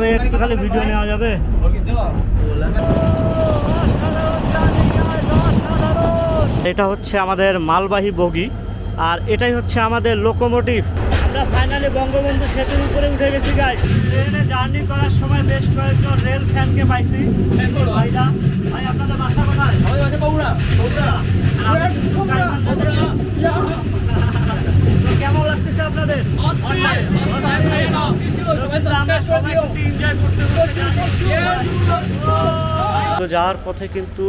ভাই একটু খালি ভিডিও নেওয়া যাবে। এটা হচ্ছে আমাদের মালবাহী বগি আর এটাই হচ্ছে আমাদের লোকোমোটিভ আমরা ফাইনালি বঙ্গবন্ধু সেতুর উপরে উঠে গেছি গাই ট্রেনে জার্নি করার সময় বেশ কয়েকজন রেল ফ্যানকে পাইছি। ভাইরা ভাই আপনাদের বাসা কোথায়? বগুড়া আপনি কিন্তু গাইবান্ধা থেকে? তো কেমন লাগতেছে আপনাদের? তো যাওয়ার পথে কিন্তু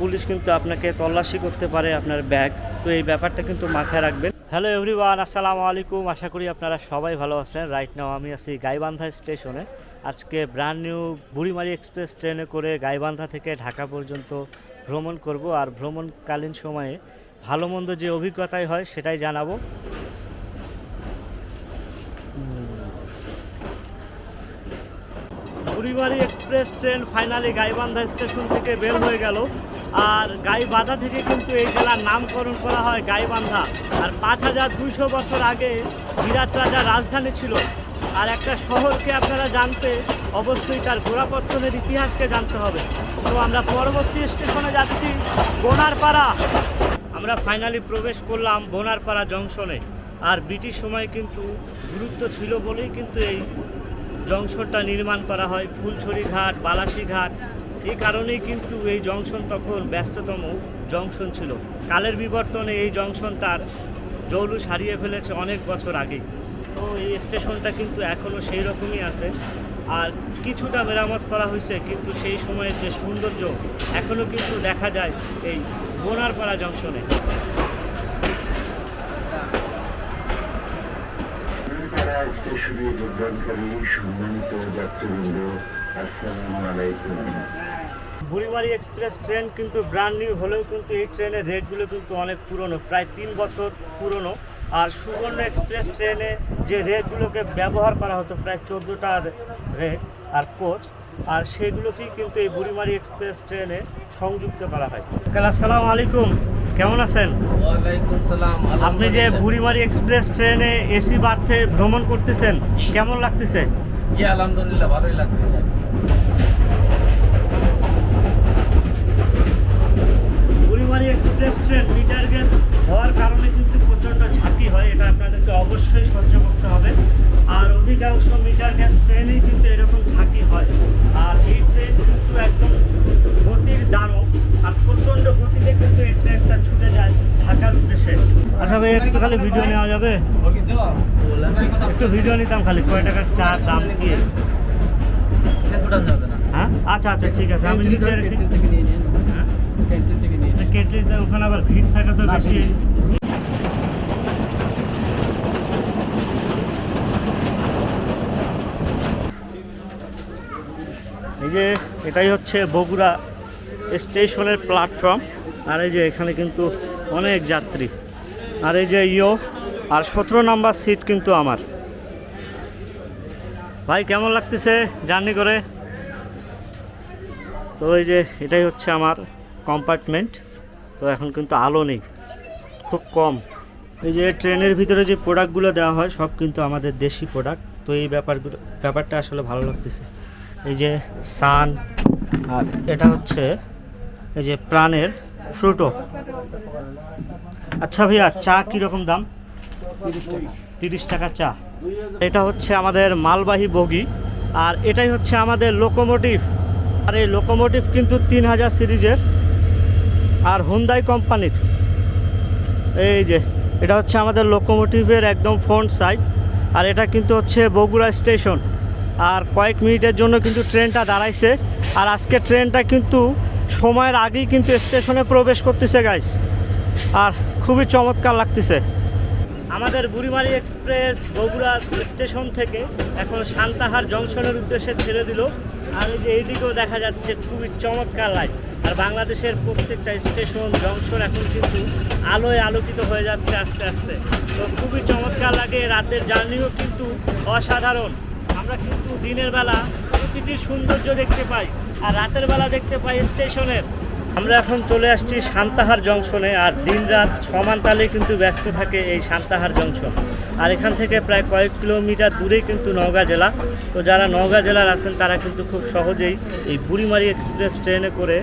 পুলিশ কিন্তু আপনাকে তল্লাশি করতে পারে আপনার ব্যাগ। তো এই ব্যাপারটা কিন্তু মাথায় রাখবেন। হ্যালো এভরিওয়ান আসসালামু আলাইকুম। আশা করি আপনারা সবাই ভালো আছেন। রাইট নাও আমি আছি গাইবান্ধা স্টেশনে। আজকে ব্র্যান্ড নিউ বুড়িমারি এক্সপ্রেস ট্রেনে করে গাইবান্ধা থেকে ঢাকা পর্যন্ত ভ্রমণ করব। আর ভ্রমণকালীন সময়ে ভালো মন্দ যে অভিজ্ঞতাই হয় সেটাই জানাব। বুড়িবাড়ি express train finally Gaibandha station থেকে বের হয়ে গেল। আর গাইবান্ধা থেকে কিন্তু এই জেলার নামকরণ করা হয় গাইবান্ধা। আর পাঁচ হাজার দুইশো বছর আগে বিরাট রাজার রাজধানী ছিল। আর একটা শহরকে আপনারা জানতে অবশ্যই তার গোড়াপত্তনের ইতিহাসকে জানতে হবে। তো আমরা পরবর্তী স্টেশনে যাচ্ছি বোনারপাড়া। আমরা ফাইনালি প্রবেশ করলাম বোনারপাড়া জংশনে। আর ব্রিটিশ সময় কিন্তু গুরুত্ব ছিল বলেই কিন্তু এই জংশনটা নির্মাণ করা হয়, ফুলছড়ি ঘাট, বালাসি ঘাট। এই কারণেই কিন্তু এই জংশন তখন ব্যস্ততম জংশন ছিল। কালের বিবর্তনে এই জংশন তার জৌলুস হারিয়ে ফেলেছে অনেক বছর আগে। তো এই স্টেশনটা কিন্তু এখনও সেই রকমই আছে। আর কিছুটা মেরামত করা হয়েছে, কিন্তু সেই সময়ের যে সৌন্দর্য এখনও কিন্তু দেখা যায় এই বোনারপাড়া জংশনে তারা স্টেশনে সম্মানিত যাত্রীবৃন্দ আলাইকুম বুড়িমারি এক্সপ্রেস ট্রেন কিন্তু ব্র্যান্ড নিউ হলেও কিন্তু এই ট্রেনের রেটগুলো কিন্তু অনেক পুরনো, প্রায় তিন বছর পুরনো। আর সুবর্ণ এক্সপ্রেস ট্রেনে যে রেটগুলোকে ব্যবহার করা হতো, প্রায় চোদ্দোটার রেট আর কোচ আর সেগুলোকেই কিন্তু এই বুড়িমারি এক্সপ্রেস ট্রেনে সংযুক্ত করা হয়। আসসালামু আলাইকুম। কেমন আছেন? আপনি যে বুড়িমারি এক্সপ্রেস ট্রেনে এসি বার্থে ভ্রমণ করতেছেন কেমন লাগতেছে? জি আলহামদুলিল্লাহ ভালোই লাগতেছে। Burimari express train metre gauge হওয়ার কারণে কিন্তু প্রচণ্ড ঝাঁকি হয় এটা আপনাদেরকে অবশ্যই সহ্য করতে হবে। আর অধিকাংশ মিটার গ্যাস ট্রেনেই কিন্তু এরকম ঝাঁকি হয়। আর এই ট্রেন কিন্তু একদম গতির দানব ভাই একটু খালি ভিডিও নেওয়া যাবে? একটু ভিডিও নিতাম খালি, কয় টাকার চা দাম কি? হ্যাঁ? আচ্ছা আচ্ছা ঠিক আছে, আমি নিচে হ্যাঁ? কেটলিতে ওখানে আবার ভিড় থাকে তো বেশি। এই যে, এটাই হচ্ছে বগুড়া স্টেশনের প্ল্যাটফর্ম। আর এই যে, এখানে কিন্তু অনেক যাত্রী। আর এই যে ইয়ো, আর সতেরো নাম্বার সিট কিন্তু আমার। ভাই, কেমন লাগতেছে জার্নি করে? তো এই যে এটাই হচ্ছে আমার কম্পার্টমেন্ট তো এখন কিন্তু আলো নেই, খুব কম। এই যে ট্রেনের ভিতরে যে প্রোডাক্টগুলো দেওয়া হয়, সব কিন্তু আমাদের দেশি প্রোডাক্ট তো এই ব্যাপারগুলো, ব্যাপারটা আসলে ভালো লাগতেছে। এই যে সান আর এটা হচ্ছে এই যে প্রাণের ফ্রুটো আচ্ছা ভাইয়া চা কীরকম দাম? তিরিশ টাকা। চা। এটা হচ্ছে আমাদের মালবাহী বগি আর এটাই হচ্ছে আমাদের লোকোমোটিভ। আর এই লোকোমোটিভ কিন্তু তিন হাজার সিরিজের আর হুন্দাই কোম্পানির। এই যে এটা হচ্ছে আমাদের লোকোমোটিভের একদম ফ্রন্ট সাইড আর এটা কিন্তু হচ্ছে বগুড়া স্টেশন। আর কয়েক মিনিটের জন্য কিন্তু ট্রেনটা দাঁড়াইছে আর আজকে ট্রেনটা কিন্তু সময়ের আগেই কিন্তু স্টেশনে প্রবেশ করতেছে গাইস আর খুবই চমৎকার লাগতেছে। আমাদের বুড়িমারি এক্সপ্রেস বগুড়া স্টেশন থেকে এখন সান্তাহার জংশনের উদ্দেশ্যে ছেড়ে দিল। আর এই যে এইদিকেও দেখা যাচ্ছে খুবই চমৎকার লাইট আর বাংলাদেশের প্রত্যেকটা স্টেশন, জংশন এখন কিন্তু আলোয় আলোকিত হয়ে যাচ্ছে আস্তে আস্তে। তো খুবই চমৎকার লাগে, রাতের জার্নিও কিন্তু অসাধারণ। আমরা কিন্তু দিনের বেলা প্রকৃতির সৌন্দর্য দেখতে পাই, আর রাতের বেলা দেখতে পাই স্টেশনের। আমরা এখন চলে আসছি সান্তাহার জংশনে আর দিনরাত সমান তালে কিন্তু ব্যস্ত থাকে এই সান্তাহার জংশন। আর এখান থেকে প্রায় কয়েক কিলোমিটার দূরেই কিন্তু নওগাঁ জেলা। তো যারা নওগাঁ জেলার আছেন, তারা কিন্তু খুব সহজেই এই বুড়িমারি এক্সপ্রেস ট্রেনে করে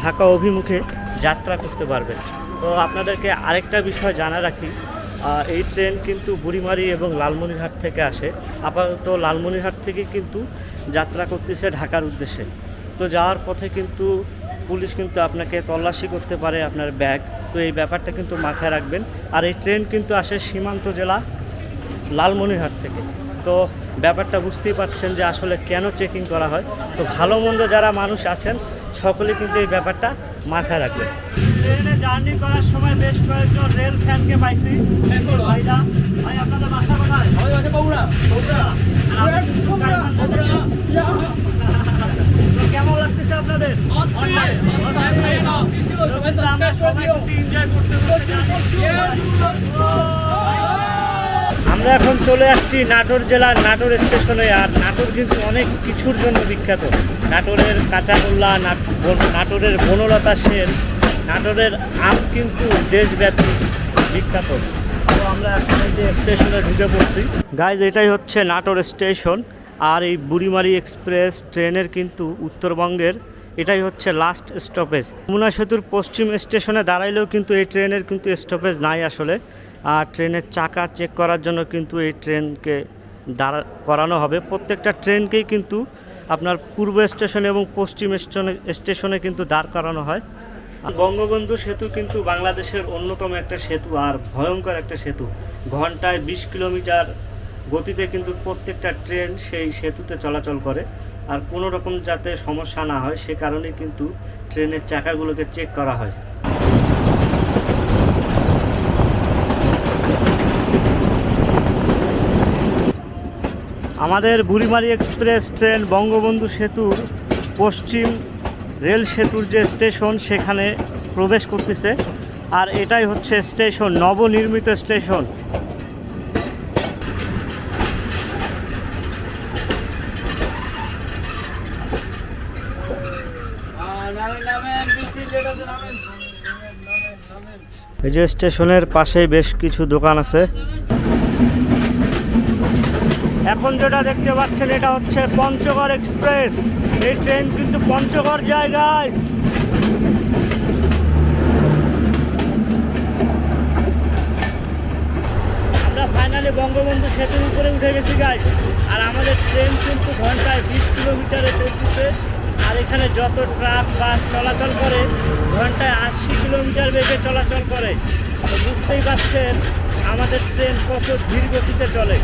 ঢাকা অভিমুখে যাত্রা করতে পারবেন। তো আপনাদেরকে আরেকটা বিষয় জানা রাখি এই ট্রেন কিন্তু বুড়িমারি এবং লালমনিরহাট থেকে আসে। আপাতত লালমনিরহাট থেকে কিন্তু যাত্রা করতেছে ঢাকার উদ্দেশ্যে। তো যাওয়ার পথে কিন্তু পুলিশ কিন্তু আপনাকে তল্লাশি করতে পারে আপনার ব্যাগ। তো এই ব্যাপারটা কিন্তু মাথায় রাখবেন। আর এই ট্রেন কিন্তু আসে সীমান্ত জেলা লালমনিরহাট থেকে। তো ব্যাপারটা বুঝতেই পারছেন যে আসলে কেন চেকিং করা হয়। তো ভালো মন্দ যারা মানুষ আছেন সকলে কিন্তু এই ব্যাপারটা মাথায় রাখবেন। ট্রেনে জার্নি করার সময় বেশ কয়েকজন রেল ফ্যানকে পাইছি। ভাইরা ভাই আপনাদের বাসা কোথায় বগুড়া। আর আপনি কিন্তু গাইবান্ধা থেকে। তো কেমন লাগতেছে আপনাদের কিন্তু আমরা এখন চলে আসছি নাটোর জেলার নাটোর স্টেশনে, আর নাটোর কিন্তু অনেক কিছুর জন্য বিখ্যাত। নাটোরের কাঁচাগোল্লা নাটোরের বনলতা সেন, নাটোরের আম কিন্তু দেশব্যাপী বিখ্যাত। তো আমরা এখন এই যে স্টেশনে ঢুকে পড়ছি। গাইজ এটাই হচ্ছে নাটোর স্টেশন, আর এই বুড়িমারি এক্সপ্রেস ট্রেনের কিন্তু উত্তরবঙ্গের এটাই হচ্ছে লাস্ট স্টপেজ মুনা সেতুর পশ্চিম স্টেশনে দাঁড়াইলেও কিন্তু এই ট্রেনের কিন্তু স্টপেজ নাই আসলে। আর ট্রেনের চাকা চেক করার জন্য কিন্তু এই ট্রেনকে দাঁড়া, করানো হবে। প্রত্যেকটা ট্রেনকেই কিন্তু আপনার পূর্ব স্টেশনে এবং পশ্চিম স্টেশনে স্টেশনে কিন্তু দাঁড় করানো হয়। বঙ্গবন্ধু সেতু কিন্তু বাংলাদেশের অন্যতম একটা সেতু আর ভয়ঙ্কর একটা সেতু। ঘন্টায় বিশ কিলোমিটার গতিতে কিন্তু প্রত্যেকটা ট্রেন সেই সেতুতে চলাচল করে। আর কোনো রকম যাতে সমস্যা না হয়, সে কারণে কিন্তু ট্রেনের চাকাগুলোকে চেক করা হয়। আমাদের বুড়িমারি এক্সপ্রেস ট্রেন বঙ্গবন্ধু সেতুর পশ্চিম রেল সেতুর যে স্টেশন, সেখানে প্রবেশ করতেছে। আর এটাই হচ্ছে স্টেশন, নবনির্মিত স্টেশন। এই স্টেশনের পাশে বেশ কিছু দোকান আছে। এখন যেটা দেখতে পাচ্ছেন, এটা হচ্ছে পঞ্চগড় এক্সপ্রেস। এই ট্রেন কিন্তু পঞ্চগড় যায় guys। আমরা ফাইনালি বঙ্গবন্ধু সেতুর উপরে উঠে গেছি গাইস আর আমাদের ট্রেন কিন্তু ঘন্টায় বিশ কিলোমিটারে চলতেছে। আর এখানে যত ট্রাক, বাস চলাচল করে, ঘন্টায় আশি কিলোমিটার বেগে চলাচল করে। তো বুঝতেই পারছেন, আমাদের ট্রেন কত ধীর গতিতে চলে।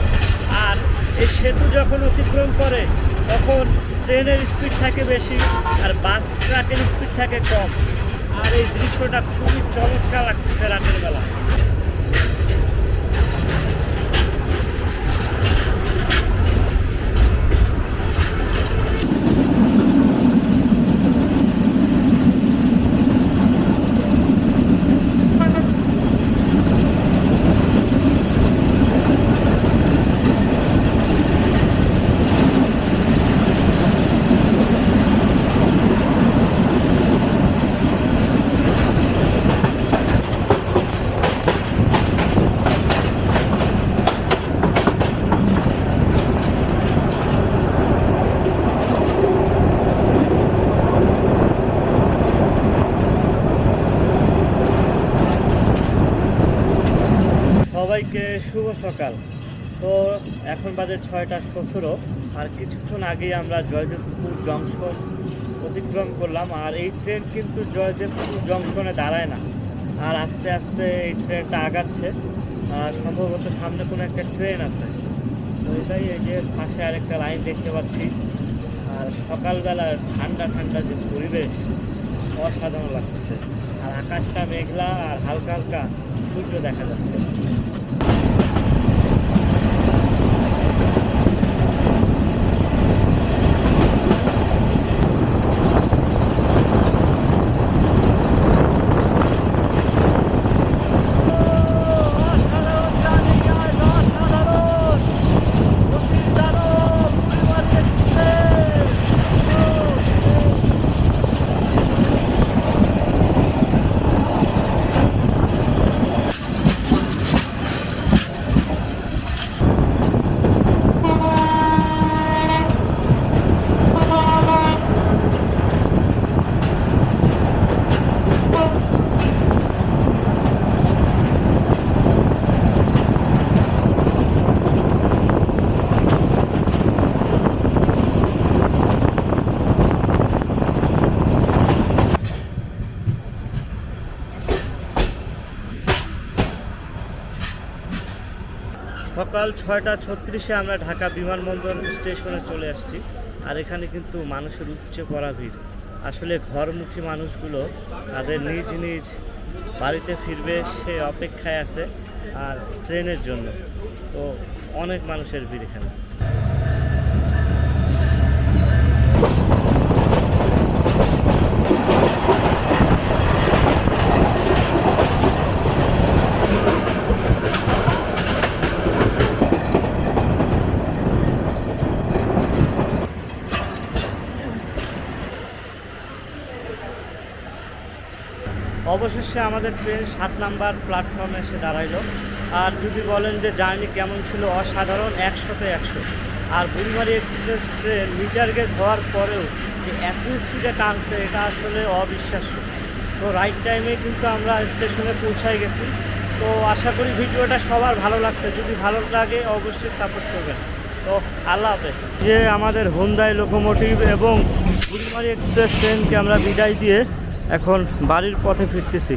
আর এই সেতু যখন অতিক্রম করে, তখন ট্রেনের স্পিড থাকে বেশি, আর বাস ট্রাকের স্পিড থাকে কম। আর এই দৃশ্যটা খুবই চমৎকার লাগতেছে রাতের বেলা। সকাল তো এখন বাজে ছয়টা সতেরো, আর কিছুক্ষণ আগেই আমরা জয়দেবপুর জংশন অতিক্রম করলাম, আর এই ট্রেন কিন্তু জয়দেবপুর জংশনে দাঁড়ায় না। আর আস্তে আস্তে এই ট্রেনটা আগাচ্ছে, আর সম্ভবত সামনে কোনো একটা ট্রেন আছে। তো এটাই এই যে পাশে আরেকটা লাইন দেখতে পাচ্ছি। আর সকালবেলা ঠান্ডা ঠান্ডা যে পরিবেশ, অসাধারণ লাগতেছে আর আকাশটা মেঘলা আর হালকা হালকা সূর্য দেখা যাচ্ছে অসাধারণ জার্নি গাইস অসাধারণ অতিদারুণ পরিবার এক্সপ্রেস সকাল ছয়টা ছত্রিশে আমরা ঢাকা বিমানবন্দর স্টেশনে চলে আসছি। আর এখানে কিন্তু মানুষের উপচে পড়া ভিড়। আসলে ঘরমুখী মানুষগুলো তাদের নিজ নিজ বাড়িতে ফিরবে সে অপেক্ষায় আছে আর ট্রেনের জন্য। তো অনেক মানুষের ভিড় এখানে। অবশেষে আমাদের ট্রেন সাত নাম্বার প্ল্যাটফর্মে এসে দাঁড়াইলো। আর যদি বলেন যে জার্নি কেমন ছিল? অসাধারণ, একশোতে একশো। আর Burimari express train metre gauge হওয়ার পরেও যে এত স্পিডে টানছে, এটা আসলে অবিশ্বাস্য। তো রাইট টাইমে কিন্তু আমরা স্টেশনে পৌঁছাই গেছি। তো আশা করি ভিডিওটা সবার ভালো লাগছে। যদি ভালো লাগে, অবশ্যই সাপোর্ট করবেন। তো আল্লাহ হাফেজ। যে আমাদের হোন্দাই লোকোমোটিভ এবং বুড়িমারি এক্সপ্রেস ট্রেনকে আমরা বিদায় দিয়ে এখন বাড়ির পথে ফিরতেছি।